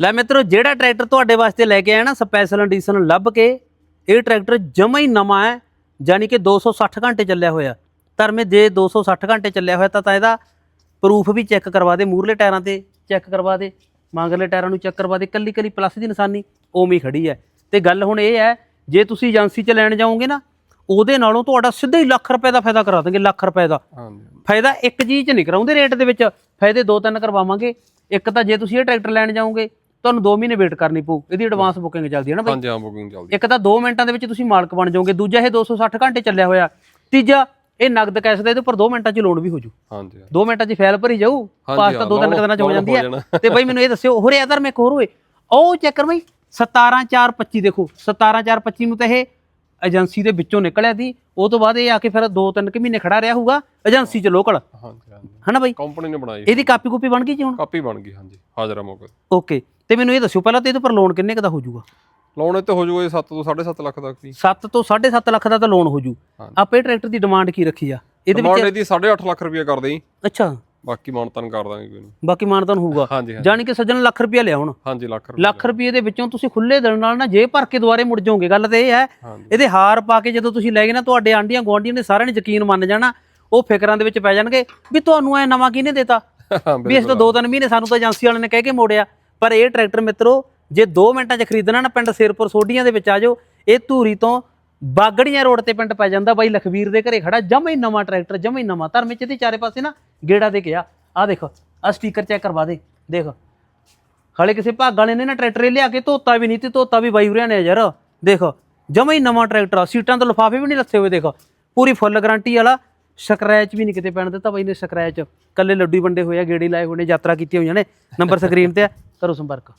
ਲੈ ਮਿੱਤਰੋ ਜਿਹੜਾ ਟਰੈਕਟਰ ਤੁਹਾਡੇ ਵਾਸਤੇ ਲੈ ਕੇ ਆਇਆ ਨਾ ਸਪੈਸ਼ਲ ਐਡੀਸ਼ਨ ਲੱਭ ਕੇ ਇਹ ਟਰੈਕਟਰ ਜਮਾ ਹੀ ਨਵਾਂ ਹੈ ਯਾਨੀ ਕਿ 260 ਘੰਟੇ ਚੱਲਿਆ ਹੋਇਆ। ਧਰਮੇ ਜੇ 260 ਘੰਟੇ ਚੱਲਿਆ ਹੋਇਆ ਤਾਂ ਤਾਂ ਇਹਦਾ ਪ੍ਰੂਫ ਵੀ ਚੈੱਕ ਕਰਵਾ ਦੇ ਮੂਰਲੇ ਟਾਇਰਾਂ ਤੇ ਚੈੱਕ ਕਰਵਾ ਦੇ ਮਗਰਲੇ ਟਾਇਰਾਂ ਨੂੰ ਚੈੱਕ ਕਰਵਾ ਦੇ ਕੱਲੀ ਕੱਲੀ ਪਲੱਸ ਦੀ ਨਿਸ਼ਾਨੀ ਹੀ ਖੜੀ ਹੈ। ਤੇ ਗੱਲ ਹੁਣ ਇਹ ਹੈ ਜੇ ਤੁਸੀਂ ਏਜੰਸੀ 'ਚ ਲੈਣ ਜਾਓਗੇ ਨਾ ਉਹਦੇ ਨਾਲੋਂ ਤੁਹਾਡਾ ਸਿੱਧਾ ਹੀ ਲੱਖ ਰੁਪਏ ਦਾ ਫਾਇਦਾ ਕਰਾ ਦਾਂਗੇ ਲੱਖ ਰੁਪਏ ਦਾ। ਫਾਇਦਾ ਇੱਕ ਚੀਜ਼ 'ਚ ਨਹੀਂ ਕਰਾਉਂਦੇ ਰੇਟ ਦੇ ਵਿੱਚ ਫਾਇਦੇ ਦੋ ਤਿੰਨ ਕਰਵਾਵਾਂਗੇ। ਇੱਕ ਤਾਂ ਜੇ ਤੁਸੀਂ ਇਹ ਟਰੈਕਟਰ ਲੈਣ ਜਾਓਗੇ ਤੁਹਾਨੂੰ 2 ਮਹੀਨੇ ਵੇਟ ਕਰਨੀ ਪਊ ਇਹਦੀ ਐਡਵਾਂਸ ਬੁਕਿੰਗ ਚੱਲਦੀ ਹੈ ਨਾ ਬਾਈ? ਹਾਂਜੀ ਹਾਂ ਬੁਕਿੰਗ ਚੱਲਦੀ ਇੱਕ ਤਾਂ 2 ਮਿੰਟਾਂ ਦੇ ਵਿੱਚ ਤੁਸੀਂ ਮਾਲਕ ਬਣ ਜਾਓਗੇ ਦੂਜਾ ਇਹ 260 ਘੰਟੇ ਚੱਲਿਆ ਹੋਇਆ ਤੀਜਾ ਇਹ ਨਗਦ ਕੈਸ਼ ਦਾ ਇਹਦੇ ਉੱਪਰ 2 ਮਿੰਟਾਂ 'ਚ ਲੋਨ ਵੀ ਹੋ ਜੂ। ਹਾਂਜੀ 2 ਮਿੰਟਾਂ 'ਚ ਫਾਈਲ ਭਰੀ ਜਾਊ ਪਾਸ ਤਾਂ ਹਾਂ, ਦੋ ਤਿੰਨ ਕੁ loan- ਦਿਨਾਂ 'ਚ ਹੋ ਜਾਂਦੀ ਹੋ। ਤੇ ਬਾਈ ਮੈਨੂੰ ਇਹ ਦੱਸਿਓ ਹੋਰ ਯਾਰ ਮੈਂ ਇੱਕ ਹੋਰ ਹੋਏ ਉਹ ਚੈੱਕ ਕਰ ਬਾਈ 17425 ਦੇਖੋ 17425 ਨੂੰ ਤਾਂ ਇਹ ਏਜੰਸੀ ਦੇ ਵਿੱਚੋਂ ਨਿਕਲਿਆ ਸੀ ਉਹ ਤੋਂ ਬਾਅਦ ਇਹ ਆ ਕੇ ਫਿਰ 2-3 ਕਿ ਮਹੀਨੇ ਖੜਾ ਰਿਹਾ ਹੋਊਗਾ ਏਜੰਸੀ 'ਚ ਲੋਕਲ ਹਾਂਜੀ ਹਾਂਜੀ। ਹਨਾ ਬਾਈ? ਕੰਪਨੀ ਨੇ ਬਣਾਈ ਇਹਦੀ ਕਾਪੀ ਕੂਪੀ ਬਣ ਗਈ ਜੀ ਹੁਣ? ਕਾਪੀ ਬਣ ਗਈ ਹਾਂਜੀ। ਹਾਜ਼ਰ ਮੌਕੇ ਓਕੇ ਤੇ ਮੈਨੂੰ ਇਹ ਦੱਸਿਓ ਪਹਿਲਾਂ ਤੇ ਇਹਦੇ ਉੱਪਰ ਲੋਨ ਕਿੰਨੇ ਕੁ ਦਾ ਹੋ ਜਾਊਗਾ? ਲੋਨ ਇੱਥੇ ਹੋ ਜਾਊਗਾ 7 ਤੋਂ 7.5 ਲੱਖ ਤੱਕ ਦੀ। 7 ਤੋਂ 7.5 ਲੱਖ ਦਾ ਤਾਂ ਲੋਨ ਹੋ ਜੂ। ਹਾਂਜੀ। ਆਪਾਂ ਇਹ ਟਰੈਕਟਰ ਦੀ ਡਿਮਾਂਡ ਕੀ ਰੱਖੀ ਆ? ਇਹਦੇ ਡਿਮਾਂਡ ਵਿੱਚ ਇਹਦੀ 8.5 ਲੱਖ ਰੁਪਏ ਕਰਦੇ। ਜੀ ਅੱਛਾ। ਬਾਕੀ ਮਾਨਤਨ ਕਰ ਦਾਂਗੇ ਕੋਈ ਨਹੀਂ। ਬਾਕੀ ਮਾਨਤਾਨ ਹੋਊਗਾ। ਹਾਂਜੀ ਹਾਂਜੀ। ਜਾਣੀ ਕਿ ਸੱਜਣ ਲੱਖ ਰੁਪਇਆ ਲਿਆ ਹੁਣ। ਹਾਂਜੀ ਲੱਖ ਰੁਪਏ ਲੱਖ ਰੁਪਏ ਦੇ ਵਿੱਚੋਂ ਤੁਸੀਂ ਖੁੱਲੇ ਦਿਲ ਨਾਲ ਨਾ ਜੇ ਭਰ ਕੇ ਦੁਬਾਰੇ ਮੁੜ ਜਾਓਗੇ। ਗੱਲ ਤੇ ਇਹ ਹੈ ਹਾਂਜੀ। ਇਹਦੇ ਹਾਰ ਪਾ ਕੇ ਜਦੋਂ ਤੁਸੀਂ ਲੈ ਗਏ ਨਾ ਤੁਹਾਡੇ ਆਂਡੀਆਂ ਗੁਆਂਢੀਆਂ ਨੇ ਸਾਰਿਆਂ ਨੇ ਯਕੀਨ ਮੰਨ ਜਾਣਾ ਉਹ ਫਿਕਰਾਂ ਦੇ ਵਿੱਚ ਪੈ ਜਾਣਗੇ ਵੀ ਤੁਹਾਨੂੰ ਐ ਨਵਾਂ ਕਿਹਨੇ ਦਿੱਤਾ? ਵੀ ਇਸ ਤੋਂ ਦੋ ਤਿੰਨ ਮਹੀਨੇ ਸਾਨੂੰ ਤਾਂ ਏਜੰਸੀ ਵਾਲਿਆਂ ਨੇ ਕਹਿ ਕੇ ਮੋੜਿਆ। ਪਰ ਇਹ ਟਰੈਕਟਰ ਮਿੱਤਰੋ ਜੇ 2 ਮਿੰਟਾਂ 'ਚ ਖਰੀਦਣਾ ਨਾ ਪਿੰਡ ਸਿਰਪੁਰ ਸੋਢੀਆਂ ਦੇ ਵਿੱਚ ਆ ਜਾਓ ਇਹ ਧੂਰੀ ਤੋਂ ਬਾਗੜੀਆਂ ਰੋਡ ਤੇ ਪਿੰਡ ਪੈ ਜਾਂਦਾ। ਬਾਈ ਲਖਵੀਰ ਦੇ ਘਰੇ ਖੜਾ ਜਮਾ ਹੀ ਨਵਾਂ ਟਰੈਕਟਰ ਜਮਾ ਹੀ ਨਵਾਂ। ਧਰਮੇ ਚ ਇਹਦੇ ਚਾਰੇ ਪਾਸੇ ਨਾ ਗੇੜਾ ਦੇ ਗਿਆ ਆ। ਦੇਖ ਆ ਸਟicker ਚੈੱਕ ਕਰਵਾ ਦੇ, ਦੇਖ। ਹਲੇ ਕਿਸੇ ਭਾਗ ਵਾਲੇ ਨੇ ਨਾ ਟਰੈਕਟਰ ਇਹ ਲਿਆ ਕੇ ਧੋਤਾ ਵੀ ਨਹੀਂ ਤੇ ਧੋਤਾ ਵੀ ਬਾਈ ਹੁਰਿਆਂ ਨੇ ਯਾਰ। ਦੇਖ, ਜਮਾ ਹੀ ਨਵਾਂ ਟਰੈਕਟਰ ਆ, ਸੀਟਾਂ ਤੋਂ ਲਿਫਾਫੇ ਵੀ ਨਹੀਂ ਲੱਥੇ ਹੋਏ, ਦੇਖ। ਪੂਰੀ ਫੁੱਲ ਗਾਰੰਟੀ ਵਾਲਾ ਸਕ੍ਰੈਚ ਵੀ ਨਹੀਂ ਕਿਤੇ ਪੈਣ ਦਿੱਤਾ ਬਾਈ ਨੇ ਸਕ੍ਰੈਚ ਕੱਲੇ ਲੱਡੂ ਵੰਡੇ ਹੋਏ ਆ, ਗੇੜੀ ਲਾਏ ਹੋਏ ਨੇ, ਯਾਤਰਾ ਕੀਤੀ ਹੋਈਆਂ ਨੇ ਨੰਬਰ ਸਕਰੀਨ ਤੇ ਆ, ਕਰੋ ਸੰਪਰਕ।